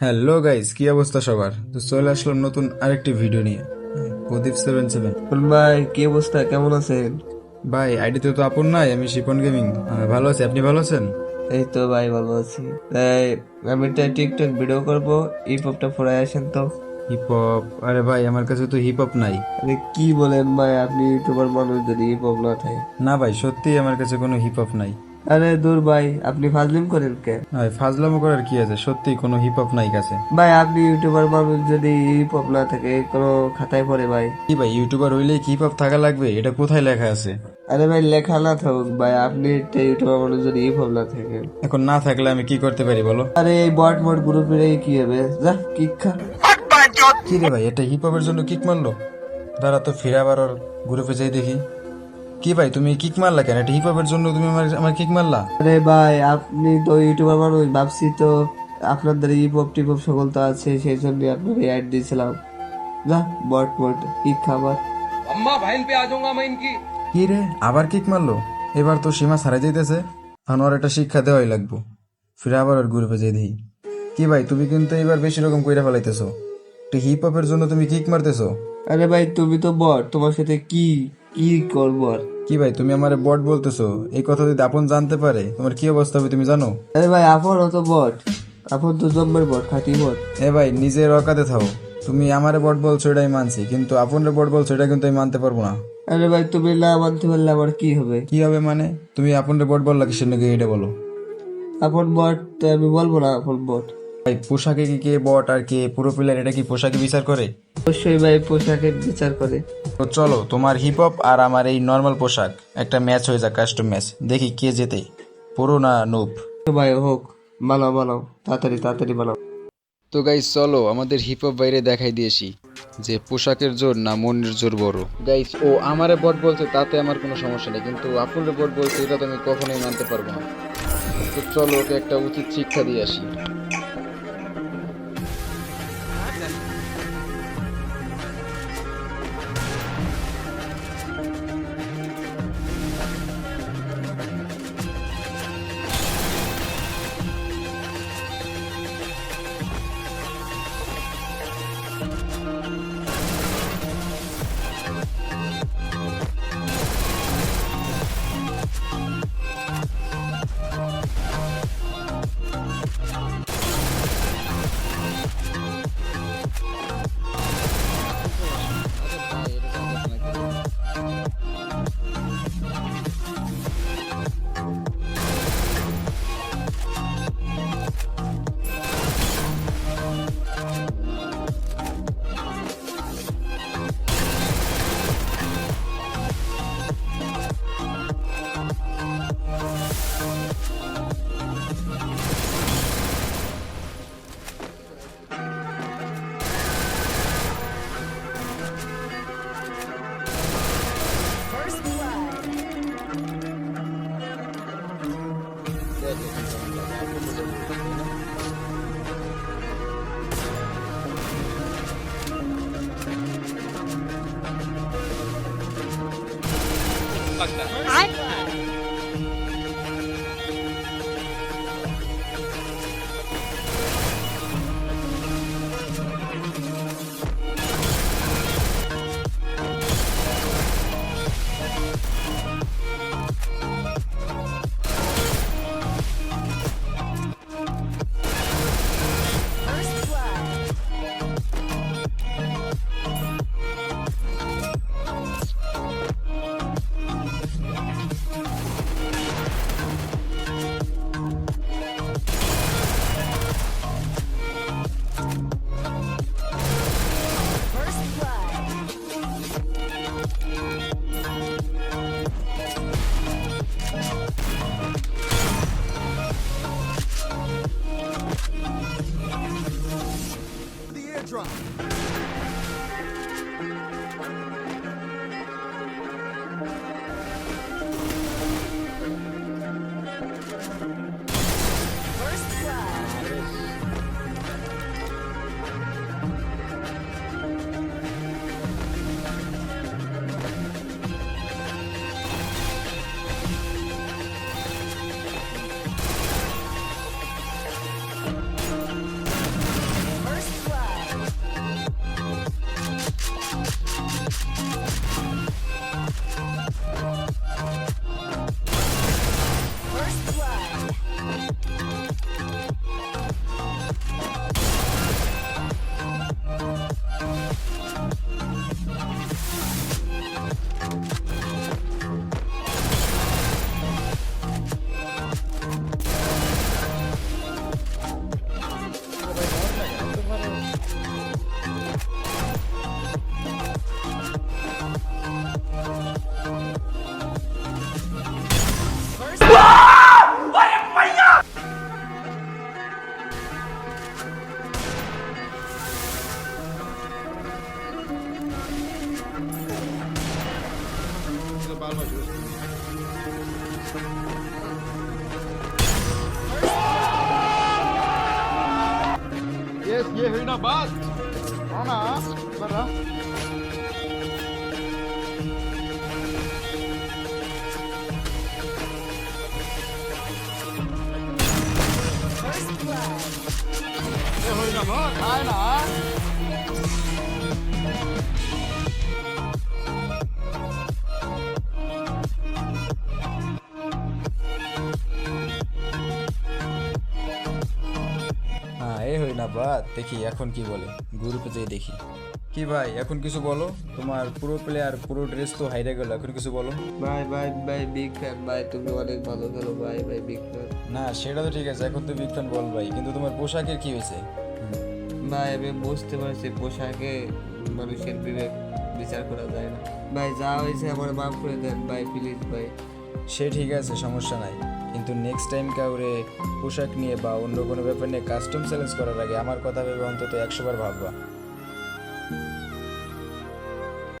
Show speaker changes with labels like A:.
A: Hello guys কি অবস্থা সবার? তো চলে আসলাম নতুন আরেকটি ভিডিও নিয়ে। প্রদীপ সেভেন সেভেন
B: ভাই কি অবস্থা? কেমন আছেন?
A: ভাই আইডিতে তো আপন নাই আমি শিপন গেমিং ভালো আছি আপনি ভালো আছেন?
B: এই তো ভাই ভালো আছি। তাই আমি একটা টিকটক ভিডিও করব হিপ হপটা ফোরাই আসেন তো।
A: হিপ হপ আরে ভাই আমার কাছে তো হিপ হপ নাই।
B: আরে কি বলেন ভাই আপনি ইউটিউবার মানুষ যদি হিপ হপ না থাকে।
A: না ভাই সত্যি আমার কাছে কোনো হিপ হপ নাই।
B: আরে দূর ভাই আপনি ফাজলিম করেন কে?
A: ভাই ফাজলামো করার কি আছে? সত্যি কোনো হিপ হপ নাই কাছে
B: ভাই আপনি ইউটিউবার মানুষ যদি হিপ হপ না থাকে কোনো খাতায় পড়ে ভাই।
A: কি ভাই ইউটিউবার হইলেই হিপ হপ থাকা লাগবে? এটা কোথায় লেখা আছে?
B: আরে ভাই লেখা না থাকুক ভাই আপনি একটা ইউটিউবার মানুষ যদি হিপ হপ না থাকে।
A: এখন না থাকলে আমি কি করতে পারি বলো?
B: আরে এই বট মট গ্রুপের এই কি হবে? যা কিক খা।
A: কি রে ভাই এটা হিপ হপের জন্য কিক মারলো? দাঁড়া তো ফিরে আবার ওর গ্রুপে যাই দেখি। কি ভাই তুমি কিক মারলা কেন? এটা হিপহপের জন্য তুমি আমার আমার কিক মারলা?
B: আরে ভাই আপনি তো ইউটিউবার মানুষ ভাবছি তো আপনাদের হিপহপ টিপহপ সকল তো আছে সেই জন্য আপনাকে অ্যাড দিয়েছিলাম। না বট বট কি খাবার।
C: আম্মা ভাইল পে আজুঙ্গা মাইন কি
A: কি রে আবার কিক মারলো? এবার তো সীমা ছাড়াই যাইতেছে। আনোয়ার এটা শিক্ষা দেওয়াই লাগবো। ফিরে আবার ওর গ্রুপে যেয়ে দিই কি ভাই তুমি কিন্তু এবার বেশি রকম কইরা ফেলাইতেছো। হিপ হপের জন্য তুমি কিক মারতেছো?
B: আরে ভাই তুমি তো বট তোমার সাথে কি? কি করব আর।
A: কি ভাই তুমি আমারে বট বলতেছো? এই কথা যদি আপন জানতে পারে তোমার কি অবস্থা হবে তুমি জানো?
B: আরে ভাই আপন তো বট। আপন তো জম্মের বট খাঁটি বট।
A: এ ভাই নিজের অকাতে থাও। তুমি আমারে বট বলছো এটাই মানছি কিন্তু আপনরে বট বলছো এটা কিন্তু আমি মানতে পারব না।
B: আরে ভাই তুমি না মানতে পারলে আমার কি হবে?
A: কি হবে মানে? তুমি আপনরে বট বললা কিসের নাকি এটা বলো?
B: আপন বট আমি বলব না আপন বট।
A: ভাই পোশাকে কি কে বট আর কে? পুরো প্লেয়ার এটা কি পোশাকে বিচার করে?
B: অবশ্যই ভাই পোশাকের বিচার করে।
A: তো চলো তোমার হিপ হপ আর আমার এই নর্মাল পোশাক একটা ম্যাচ হয়ে যাক কাস্টম ম্যাচ দেখি কে জেতে। পুরো না নুপ
B: তো ভাই হোক বানাও বানাও তাড়াতাড়ি তাড়াতাড়ি বানাও।
A: তো গাইস চলো আমাদের হিপ হপ বাইরে দেখাই দিয়েছি যে পোশাকের জোর না মনের জোর বড়। গাইস ও আমারে বট বলছে তাতে আমার কোনো সমস্যা নেই কিন্তু আপুরে বট বলছে এটা তো আমি কখনোই মানতে পারব না। তো চলো ওকে একটা উচিত শিক্ষা দিয়ে আসি। かった。は
C: い。galiba çocuk. Yes, ye Hühnabad. Ana, bana. First blood. Ye Hühnabad, einer.
A: বা দেখি এখন কি বলে। গ্রুপে যেয়ে দেখি। কি ভাই এখন কিছু বলো? তোমার পুরো প্লেয়ার পুরো ড্রেস তো হাইরে গেল এখন কিছু বলো।
B: ভাই ভাই ভাই বিগ ফ্যান ভাই তুমি অনেক ভালো খেলো ভাই ভাই বিগ ফ্যান
A: না সেটা তো ঠিক আছে এখন তো বিগ ফ্যান বল ভাই কিন্তু তোমার পোশাকের কি হয়েছে?
B: ভাই আমি বুঝতে পারছি পোশাকে মানুষের বিবেক বিচার করা যায় না। ভাই যা হয়েছে আমার মাফ করে দেন ভাই প্লিজ ভাই।
A: সে ঠিক আছে, সমস্যা নাই। কিন্তু নেক্সট টাইম কাউরে পোশাক নিয়ে বা অন্য কোনো ব্যাপার নিয়ে কাস্টম চ্যালেঞ্জ করার আগে আমার কথা ভেবে অন্তত একশোবার ভাববা।